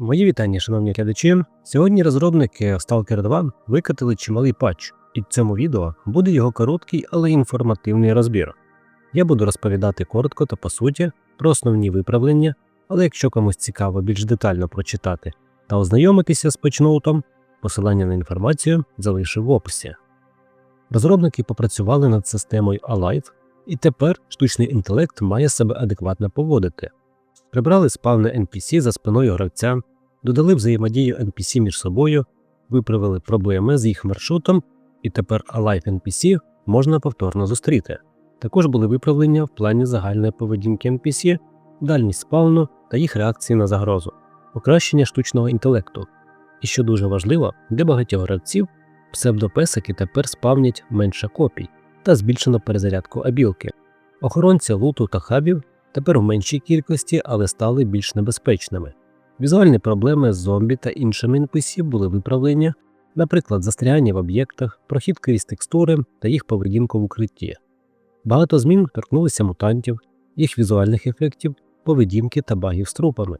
Мої вітання, шановні глядачі. Сьогодні розробники Stalker 2 викатили чималий патч, і в цьому відео буде його короткий, але інформативний розбір. Я буду розповідати коротко та по суті про основні виправлення, але якщо комусь цікаво більш детально прочитати та ознайомитися з патчноутом, посилання на інформацію залишив в описі. Розробники попрацювали над системою Alive, і тепер штучний інтелект має себе адекватно поводити. Прибрали спавни NPC за спиною гравця, додали взаємодію NPC між собою, виправили проблеми з їх маршрутом, і тепер Alive NPC можна повторно зустріти. Також були виправлення в плані загальної поведінки NPC, дальність спавну та їх реакції на загрозу, покращення штучного інтелекту. І що дуже важливо, для багатьох гравців псевдопесики тепер спавнять менше копій та збільшено перезарядку абілки. Охоронці луту та хабів тепер в меншій кількості, але стали більш небезпечними. Візуальні проблеми з зомбі та іншими NPC були виправлення, наприклад, застрягання в об'єктах, прохід крізь текстури та їх поведінку в укритті. Багато змін торкнулися мутантів, їх візуальних ефектів, поведінки та багів з трупами.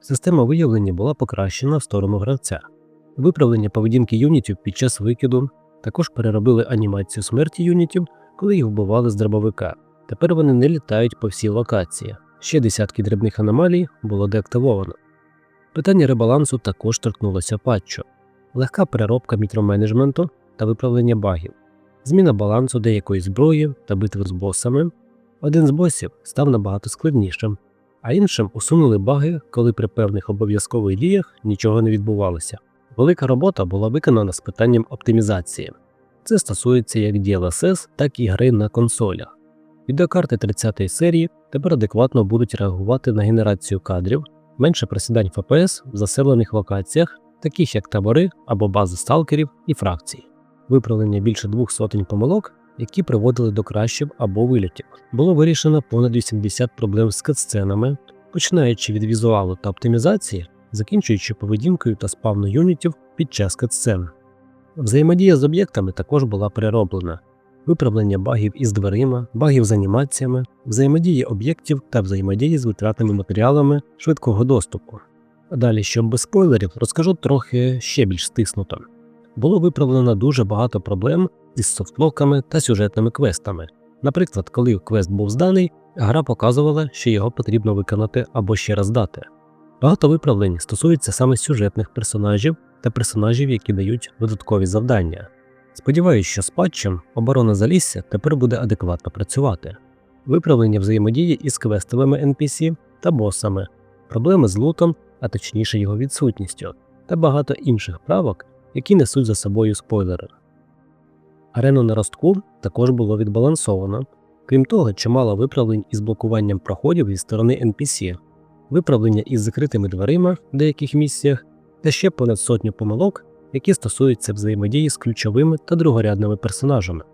Система виявлення була покращена в сторону гравця. Виправлення поведінки юнітів під час викиду також переробили анімацію смерті юнітів, коли їх вбивали з дробовика. Тепер вони не літають по всій локації. Ще десятки дрібних аномалій було деактивовано. Питання ребалансу також торкнулося патчу, легка переробка мікроменеджменту та виправлення багів, зміна балансу деякої зброї та битви з босами. Один з босів став набагато складнішим, а іншим усунули баги, коли при певних обов'язкових діях нічого не відбувалося. Велика робота була виконана з питанням оптимізації. Це стосується як DLSS, так і гри на консолях. Відеокарти 30-ї серії тепер адекватно будуть реагувати на генерацію кадрів, менше просідань FPS в заселених локаціях, таких як табори або бази сталкерів і фракцій, виправлення більше двох сотень помилок, які приводили до кращів або вилітів. Було вирішено понад 80 проблем з катсценами, починаючи від візуалу та оптимізації, закінчуючи поведінкою та спавну юнітів під час катсцен. Взаємодія з об'єктами також була перероблена виправлення багів із дверима, багів з анімаціями, взаємодії об'єктів та взаємодії з витратними матеріалами швидкого доступу. Далі, щоб без спойлерів, розкажу трохи ще більш стиснуто. Було виправлено дуже багато проблем із софтлоками та сюжетними квестами. Наприклад, коли квест був зданий, гра показувала, що його потрібно виконати або ще раз дати. Багато виправлень стосується саме сюжетних персонажів та персонажів, які дають додаткові завдання. Сподіваюсь, що з патчем оборона Залісся тепер буде адекватно працювати. Виправлення взаємодії із квестовими NPC та босами, проблеми з лутом, а точніше його відсутністю, та багато інших правок, які несуть за собою спойлери. Арену на ростку також було відбалансовано, крім того, чимало виправлень із блокуванням проходів зі сторони NPC, виправлення із закритими дверима в деяких місіях та ще понад сотню помилок, які стосуються взаємодії з ключовими та другорядними персонажами.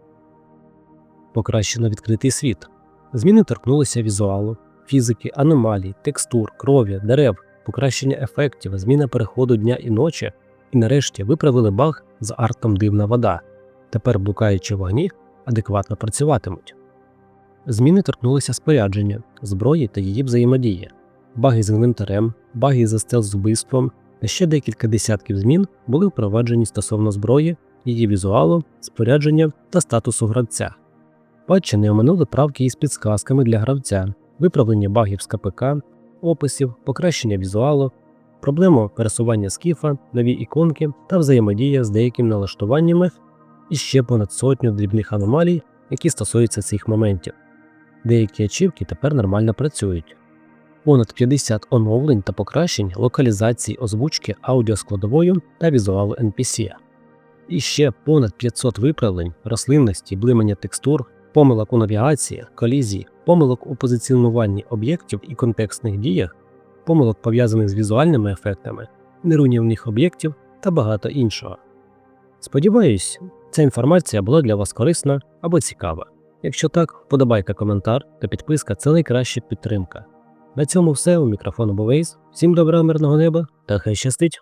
Покращено відкритий світ. Зміни торкнулися візуалу, фізики, аномалій, текстур, крові, дерев, покращення ефектів, зміна переходу дня і ночі, і нарешті виправили баг з артом дивна вода. Тепер блукаючі вогні адекватно працюватимуть. Зміни торкнулися спорядження, зброї та її взаємодії, баги з інвентарем, баги за стелс з вбивством, ще декілька десятків змін були впроваджені стосовно зброї, її візуалу, спорядження та статусу гравця. Патчі не оминули правки із підсказками для гравця, виправлення багів з КПК, описів, покращення візуалу, проблему пересування скіфа, нові іконки та взаємодія з деякими налаштуваннями і ще понад сотню дрібних аномалій, які стосуються цих моментів. Деякі ачівки тепер нормально працюють. Понад 50 оновлень та покращень локалізації озвучки аудіоскладовою та візуалу NPC. І ще понад 500 виправлень рослинності, блимання текстур, помилок у навігації, колізії, помилок у позиціонуванні об'єктів і контекстних діях, помилок пов'язаних з візуальними ефектами, нерунівних об'єктів та багато іншого. Сподіваюсь, ця інформація була для вас корисна або цікава. Якщо так, вподобайка коментар та підписка це найкраща підтримка. На цьому все. У мікрофону був Ейс. Всім добра, мирного неба та хай щастить!